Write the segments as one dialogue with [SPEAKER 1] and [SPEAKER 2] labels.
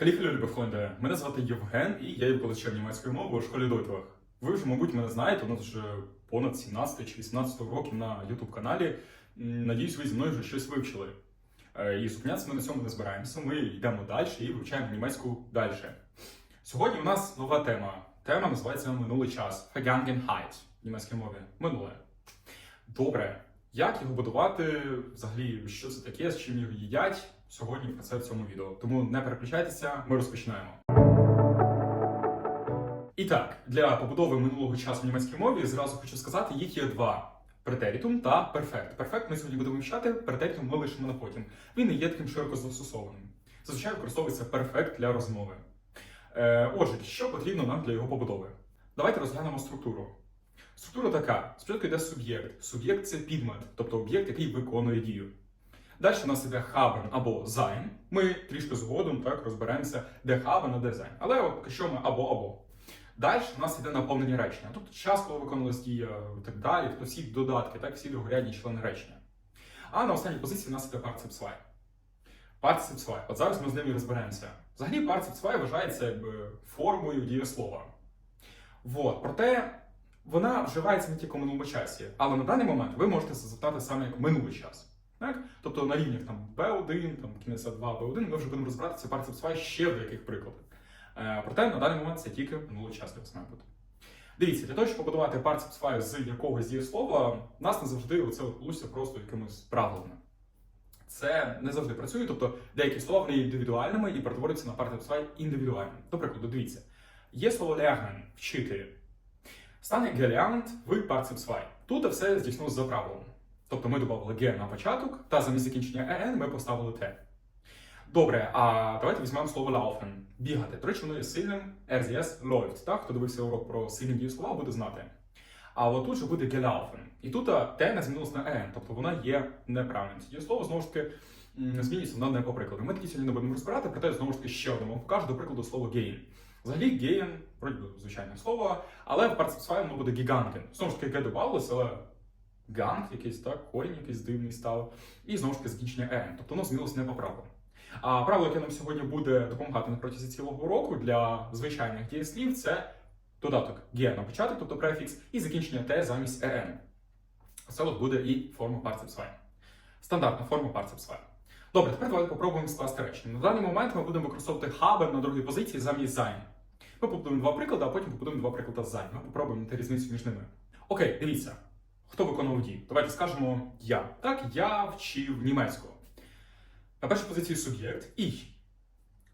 [SPEAKER 1] Халіхалі, любі. Мене звати Євген, і я є викладачем німецької мови у школі Дойтвах. Ви вже, мабуть, мене знаєте, у нас вже понад 17 чи 18 років на youtube каналі. Надіюсь, ви зі мною вже щось вивчили. Е, І зупинятися ми на цьому не збираємося. Ми йдемо далі і вивчаємо німецьку далі. Сьогодні у нас нова тема. Тема називається Минулий час Vergangenheit в німецькій мові. Минуле. Добре. Як його будувати? Взагалі, що це таке, з чим його їдять? Сьогодні про це в цьому відео. Тому не переключайтеся, ми розпочинаємо. І так, для побудови минулого часу в німецькій мові зразу хочу сказати, їх є два: претерітум та перфект. Перфект ми сьогодні будемо вивчати, претерітум ми лишимо на потім. Він не є таким широко застосованим. Зазвичай використовується перфект для розмови. Е, отже, що потрібно нам для його побудови? Давайте розглянемо структуру. Структура така: спочатку йде суб'єкт. Суб'єкт це підмет, тобто об'єкт, який виконує дію. Далі у нас іде haben або sein. Ми трішки згодом так розберемося, де haben, а де sein. Але от що ми або або. Далі у нас йде наповнення речення. Тобто час, коли виконувалась дія і так далі, тобто всі додатки, так, всі другорядні члени речення. А на останній позиції у нас іде participle 2. Participle 2. От зараз ми з ним і розберемося. Взагалі, 2 вважається якби формою дієслова. Вот. Проте вона вживається не тільки в минулому часі, але на даний момент ви можете запитати саме як минулий час. Так? Тобто на рівнях там B1, там кінець 2, B1 ми вже будемо розбиратися партiciple 2 ще в деяких прикладах. Е, проте на даний момент це тільки має бути. Дивіться, для того, щоб побудувати participle 2 з якогось дієслова, нас не завжди оце от просто якимось правилами. Це не завжди працює, тобто деякі слова вони є індивідуальними і перетворюються на participle 2 індивідуальним. До прикладу, дивіться, є слово lernen – вчити. Стане gelernt в participle 2. Тут все здійснилося за правилом. Тобто ми додали ге на початок, та замість закінчення «ен» ми поставили те. Добре, а давайте візьмемо слово laufen – бігати. До речі, воно є сильним RZS läuft. Так? Хто дивився урок про сильні дієслова, буде знати. А от тут же буде gelaufen. І тут те не змінилось на «ен», тобто вона є неправильним. Це дієслово, знову ж таки, змінюється вона не по прикладу. Ми такі сьогодні не будемо розбирати, проте знову ж таки ще одному покажу, до прикладу, слово gain. Взагалі, gain, вроді звичайне слово, але в партiciple воно буде giganten. Знову ж таки, ге добавилось, але ганг якийсь, так, корінь якийсь дивний став, і знову ж таки закінчення «ен», тобто воно змінилось не по правилам. А правило, яке нам сьогодні буде допомагати на протязі цілого уроку для звичайних дієслів, це додаток «ге» на початок, тобто префікс, і закінчення «те» замість «ен». Це от буде і форма 2. Стандартна форма 2. Добре, тепер давайте попробуємо скласти речення. На даний момент ми будемо використовувати haben на другій позиції замість sein. Ми побудуємо два приклади, а потім побудуємо два приклади з sein. Ми попробуємо знайти різницю між ними. Окей, дивіться. Хто виконував дії? Давайте скажемо я. Так, я вчив німецьку. На першій позиції суб'єкт і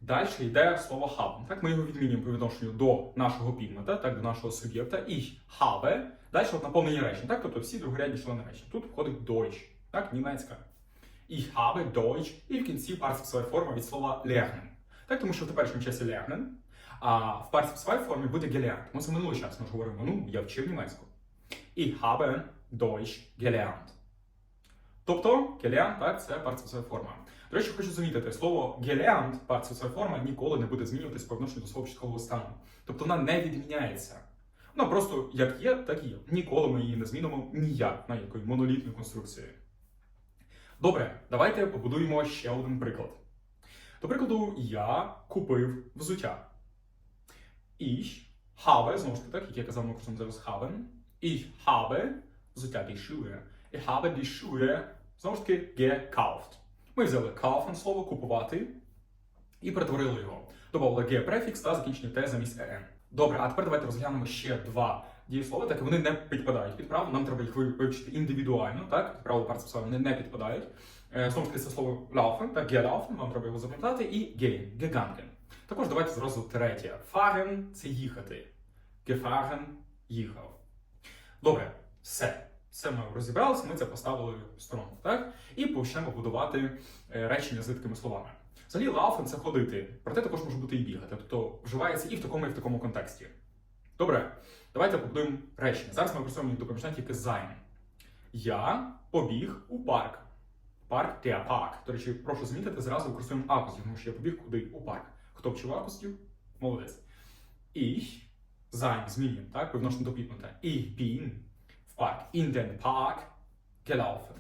[SPEAKER 1] далі йде слово haben. Так, ми його відмінюємо по відношенню до нашого підмета, так, до нашого суб'єкта. І habe. Далі от наповнення речень, так, тобто всі другорядні члени речень. Тут входить Deutsch, так, німецька. Ich habe Deutsch, і в кінці партiciple форма від слова lernen. Так, тому що в теперішньому часі lernen, а в партiciple формі буде gelernt. Ми це минулий час ми говоримо, ну, я вчив німецьку. Ich habe Deutsch gelernt. Тобто, gelernt, так, це партiciple форма. До речі, хочу замітити, слово gelernt, партiciple форма, ніколи не буде змінюватись по відношенню до свого початкового стану. Тобто вона не відміняється. Вона просто як є, так і є. Ніколи ми її не змінимо ніяк на якої монолітної конструкції. Добре, давайте побудуємо ще один приклад. До прикладу, я купив взуття. Ich habe, знову ж таки, так, як я казав, ми використовуємо зараз haben. Ich habe взуття die Schuhe. Ich habe die Schuhe, знову gekauft. Ми взяли kaufen слово купувати і перетворили його. Добавили ге префікс та закінчення те замість en. Добре, а тепер давайте розглянемо ще два дієслова, так вони не підпадають під право. Нам треба їх вивчити індивідуально, так? Під право партiciple вони не підпадають. Е, Знову ж таки, це слово laufen, так, gelaufen, вам треба його запам'ятати, і gehen, gegangen. Також давайте зразу третє. Fahren – це їхати. Gefahren – їхав. Добре, все. Все ми розібралися, ми це поставили в сторону, так? І почнемо будувати е, речення з такими словами. Взагалі, laufen – це ходити, проте також може бути і бігати. Тобто вживається і в такому, і в такому контексті. Добре, давайте побудуємо речення. Зараз ми використовуємо допоміжне тільки sein. Я побіг у парк. Парк der Park. До речі, прошу замітити, зразу використовуємо акустів, тому що я побіг куди? У парк. Хто вчив акустів? Молодець. Ich, sein змінюємо, так, по відношенню до підмета. Ich bin парк. In den Park gelaufen.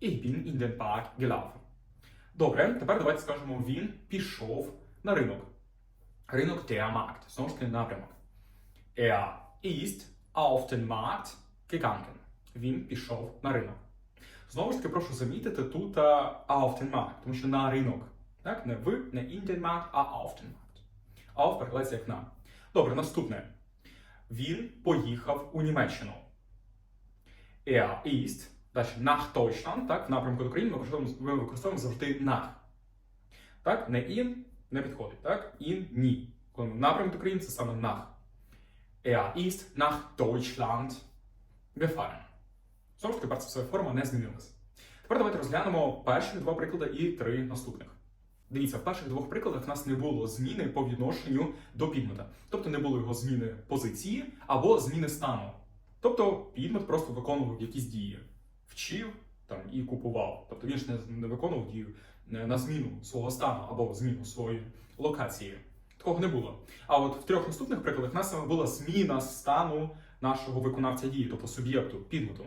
[SPEAKER 1] Ich bin in den Park gelaufen. Добре, тепер давайте скажемо, він пішов на ринок. Ринок der Markt. Знову ж таки напрямок. Er ist auf den Markt gegangen. Він пішов на ринок. Знову ж таки, прошу замітити тут auf den Markt, тому що на ринок. Так? Не в, не in den Markt, а auf den Markt. Auf перекладається як на. Добре, наступне. Він поїхав у Німеччину. Er ist, далі nach Deutschland, так, в напрямку до України ми використовуємо, ми використовуємо завжди nach. Так, не in не підходить, так? In ні. Коли ми в напрямку до України, це саме nach. Er ist nach Deutschland gefahren. Знову ж таки, перша форма не змінилася. Тепер давайте розглянемо перші два приклади і три наступних. Дивіться, в перших двох прикладах в нас не було зміни по відношенню до підмета. Тобто не було його зміни позиції або зміни стану. Тобто підмет просто виконував якісь дії. Вчив там, і купував. Тобто він ж не, виконував дію е, на зміну свого стану або зміну своєї локації. Такого не було. А от в трьох наступних прикладах нас саме була зміна стану нашого виконавця дії, тобто суб'єкту, підмету.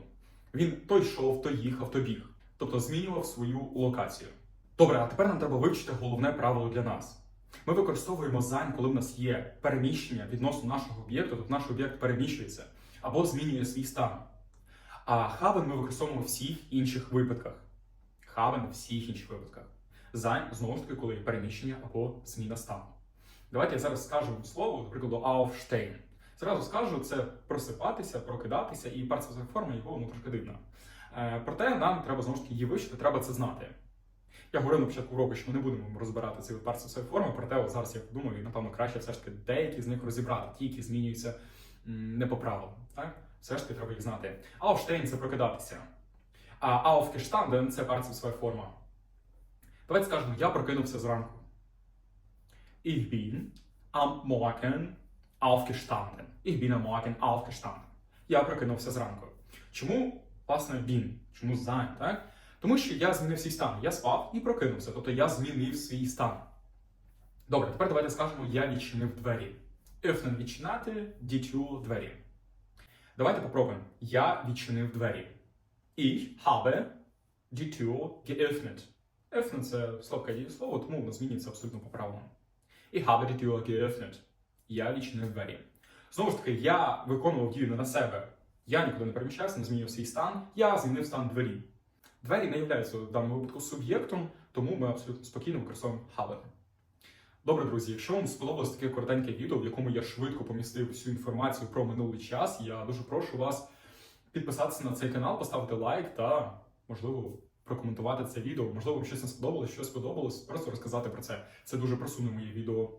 [SPEAKER 1] Він то йшов, то їхав, то біг. Тобто змінював свою локацію. Добре, а тепер нам треба вивчити головне правило для нас. Ми використовуємо зайн, коли в нас є переміщення відносно нашого об'єкту, тобто наш об'єкт переміщується або змінює свій стан. А хабен ми використовуємо в всіх інших випадках. Хабен в всіх інших випадках. Зайн, знову ж таки, коли є переміщення або зміна стану. Давайте я зараз скажу слово, до прикладу, aufstehen. Зразу скажу, це просипатися, прокидатися, і перша форма його ну, трошки дивна. Е, проте нам треба знову ж таки її вивчити, треба це знати. Я говорив на початку року, що ми не будемо розбирати ці перші форми, проте от зараз я думаю, напевно, краще все ж таки деякі з них розібрати, ті, які змінюються не по правилам. Так? Все ж таки треба їх знати. Aufstehen – це прокидатися. А aufgestanden – це своя форма. Давайте скажемо, я прокинувся зранку. Ich bin am Morgen aufgestanden. Ich bin am Morgen aufgestanden. Я прокинувся зранку. Чому, власне, він? Чому sein, так? Тому що я змінив свій стан. Я спав і прокинувся. Тобто я змінив свій стан. Добре, тепер давайте скажемо, я відчинив двері. Öffnen – відчинати, die двері. Давайте попробуємо. Я відчинив двері. Ich habe die Tür geöffnet. Öffnen – це слабке дієслово, тому воно змінюється абсолютно по правилам. Ich habe die Tür geöffnet. Я відчинив двері. Знову ж таки, я виконував дію не на себе. Я нікуди не переміщався, не змінив свій стан. Я змінив стан двері. Двері не являються в даному випадку суб'єктом, тому ми абсолютно спокійно використовуємо have. Добре, друзі, якщо вам сподобалось таке коротеньке відео, в якому я швидко помістив всю інформацію про минулий час, я дуже прошу вас підписатися на цей канал, поставити лайк та, можливо, прокоментувати це відео. Можливо, вам щось не сподобалось, щось сподобалось, просто розказати про це. Це дуже просуне моє відео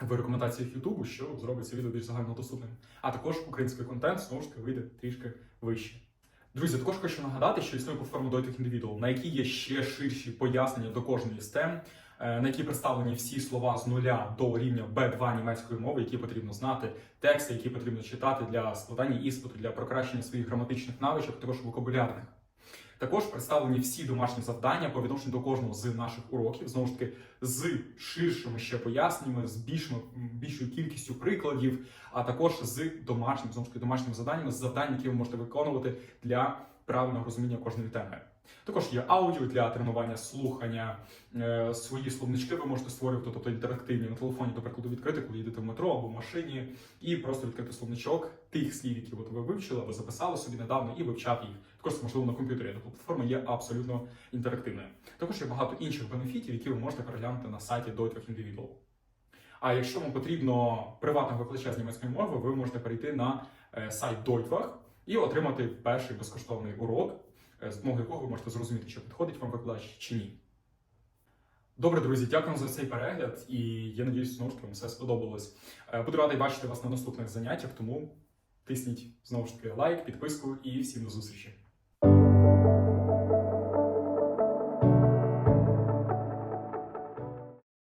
[SPEAKER 1] в рекомендаціях Ютубу, що зробить це відео більш загальнодоступним. А також український контент знову ж таки вийде трішки вище. Друзі, також хочу нагадати, що існує платформа Deutlich Individual, на якій є ще ширші пояснення до кожної з тем, на якій представлені всі слова з нуля до рівня B2 німецької мови, які потрібно знати, тексти, які потрібно читати для складання іспиту, для покращення своїх граматичних навичок, також вокабулярних. Також представлені всі домашні завдання по відношенню до кожного з наших уроків, знову ж таки, з ширшими ще поясненнями, з більшими, більшою кількістю прикладів, а також з домашнім, знову ж таки, домашніми завданнями, з завдань, які ви можете виконувати для правильного розуміння кожної теми. Також є аудіо для тренування слухання, е, свої словнички ви можете створювати, тобто інтерактивні на телефоні, до прикладу, відкрити, коли їдете в метро або в машині, і просто відкрити словничок тих слів, які от ви вивчили або записали собі недавно, і вивчати їх. Також можливо на комп'ютері. Тобто платформа є абсолютно інтерактивною. Також є багато інших бенефітів, які ви можете переглянути на сайті Deutlich Individual. А якщо вам потрібно приватного викладача з німецької мови, ви можете перейти на е, сайт Deutlich і отримати перший безкоштовний урок, е, з допомогою якого ви можете зрозуміти, чи підходить вам викладач чи ні. Добре, друзі, дякую за цей перегляд, і я надіюсь, знову ж таки вам все сподобалось. Е, Буду радий бачити вас на наступних заняттях, тому тисніть знову ж таки лайк, підписку і всім до зустрічі.